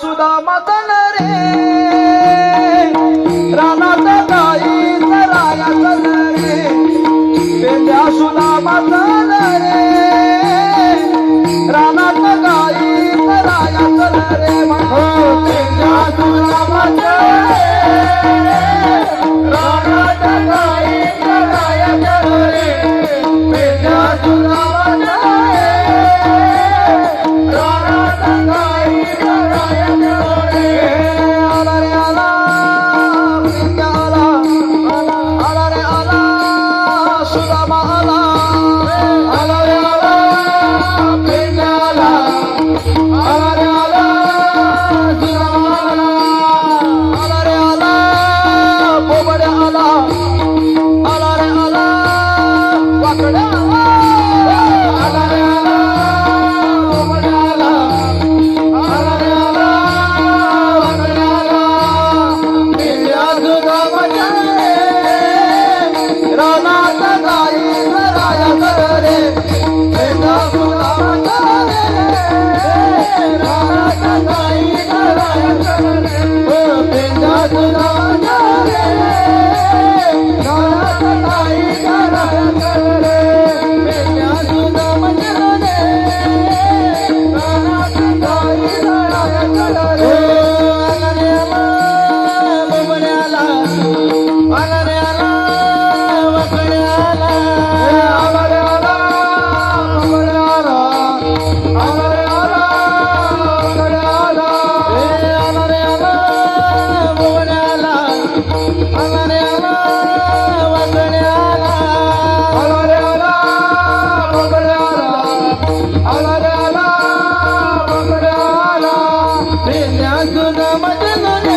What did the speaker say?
सुधा मदन रे. रानाचा गाई राया रे. सुधा नाथ गाई राया करे Prendea când am adelat